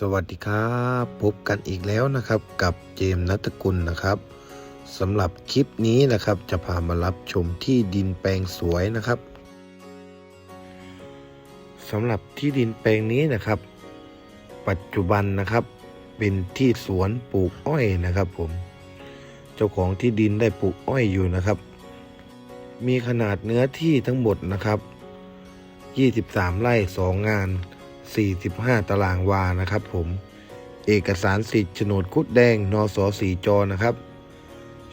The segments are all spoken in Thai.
สวัสดีครับพบกันอีกแล้วนะครับกับเจมส์นัตกุลนะครับสำหรับคลิปนี้นะครับจะพามารับชมที่ดินแปลงสวยนะครับสำหรับที่ดินแปลงนี้นะครับ ปัจจุบันนะครับเป็นที่สวนปลูกอ้อยนะครับผม เจ้าของที่ดินได้ปลูกอ้อยอยู่นะครับ มีขนาดเนื้อที่ทั้งหมดนะครับ 23 ไร่ 2 งาน 45 ตารางวานะครับ ผม เอกสารสิทธิ์โฉนดคุดแดงนสสีจอนะครับ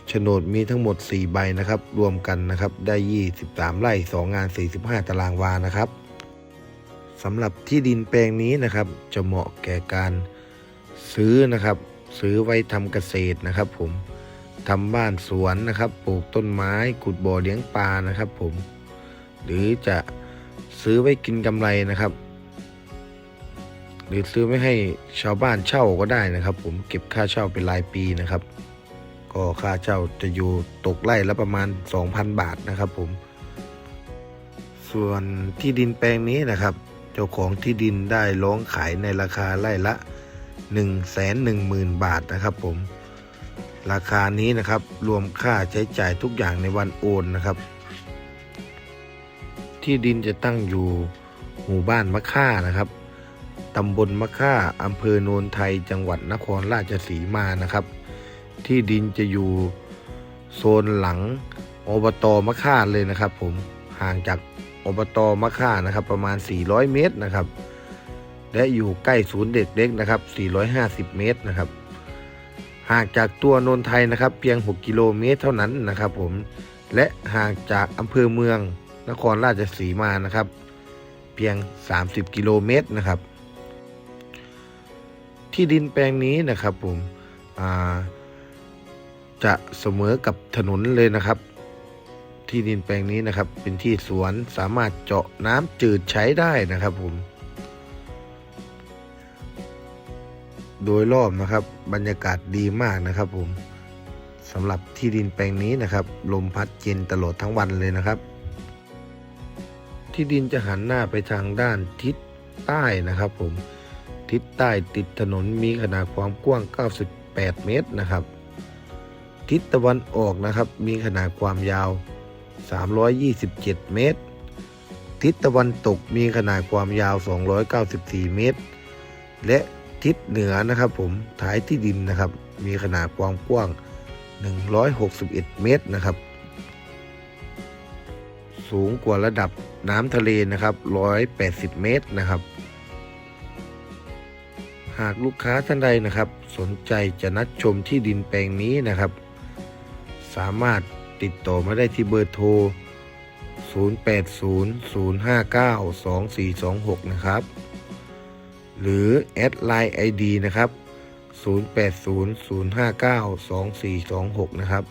โฉนดมีทั้งหมด 4 ใบนะครับ รวมกันนะครับ ได้ 23 ไร่ 2 งาน 45 ตารางวานะครับสำหรับที่ดินแปลงนี้นะครับ จะเหมาะแก่การซื้อนะครับ ซื้อไว้ทำเกษตรนะครับ ผมทำบ้านสวนนะครับ ปลูกต้นไม้ขุดบ่อเลี้ยงปลานะครับ ผม หรือจะซื้อไว้กินกำไรนะครับ รือซื้อไม่ให้ชาวบ้านเช่าก็ได้นะครับ ผมเก็บค่าเช่าเป็นรายปีนะครับ ก็ค่าเช่าจะอยู่ตกไร่ละประมาณ 2,000 บาทนะครับ ผม ส่วนที่ดินแปลงนี้นะครับ เจ้าของที่ดินได้ร้องขายในราคาไร่ละ 1 1 0 0 0 0 บาทนะครับ ผมราคานี้นะครับรวมค่าใช้จ่ายทุกอย่างในวันโอนนะครับ ที่ดินจะตั้งอยู่หมู่บ้านมะค่านะครับ ตำบลมะค่าอำเภอโนนไทย จังหวัดนครราชสีมานะครับ ที่ดินจะอยู่โซนหลังอบตมะค่าเลยนะครับ ผมห่างจากอบตมะค่านะครับ ประมาณ 400 เมตรนะครับ และอยู่ใกล้ศูนย์เด็กเล็กนะครับ 450 เมตรนะครับห่างจากตัวนนไทยนะครับ เพียง 6 กิโลเมตรเท่านั้นนะครับ ผมและห่างจากอำเภอเมืองนครราชสีมานะครับ เพียง 30 กิโลเมตรนะครับ ที่ดินแปลงนี้นะครับผมจะเสมอกับถนนเลยนะครับ ที่ดินแปลงนี้นะครับ เป็นที่สวนสามารถเจาะน้ำจืดใช้ได้นะครับผม โดยรอบนะครับ บรรยากาศดีมากนะครับผมสำหรับที่ดินแปลงนี้นะครับ ลมพัดเย็นตลอดทั้งวันเลยนะครับ ที่ดินจะหันหน้าไปทางด้านทิศใต้นะครับผม ทิศใต้ติดถนนมีขนาดความกว้าง 98 เมตรนะครับ ทิศตะวันออกนะครับมีขนาดความยาว 327 เมตร ทิศตะวันตกมีขนาดความยาว 294 เมตร และทิศเหนือนะครับผมท้ายที่ดินนะครับ มีขนาดความกว้าง 161 เมตรนะครับ สูงกว่าระดับน้ำทะเลนะครับ 180 เมตรนะครับ หากลูกค้าท่านใดนะครับ สนใจจะนัดชมที่ดินแปลงนี้นะครับ สามารถติดต่อมาได้ที่เบอร์โทร 0800592426 นะครับ หรือแอดไลน์ ID นะครับ 0800592426 นะครับ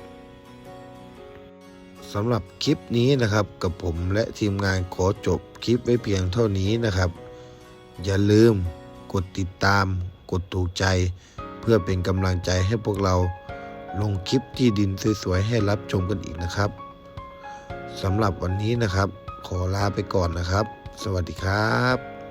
สำหรับคลิปนี้นะครับกับผมและทีมงานขอจบคลิปไว้เพียงเท่านี้นะครับ อย่าลืม กดติดตาม กดถูกใจ เพื่อเป็นกำลังใจให้พวกเราลงคลิปที่ดินสวยๆให้รับชมกันอีกนะครับสำหรับวันนี้นะครับ ขอลาไปก่อนนะครับ สวัสดีครับ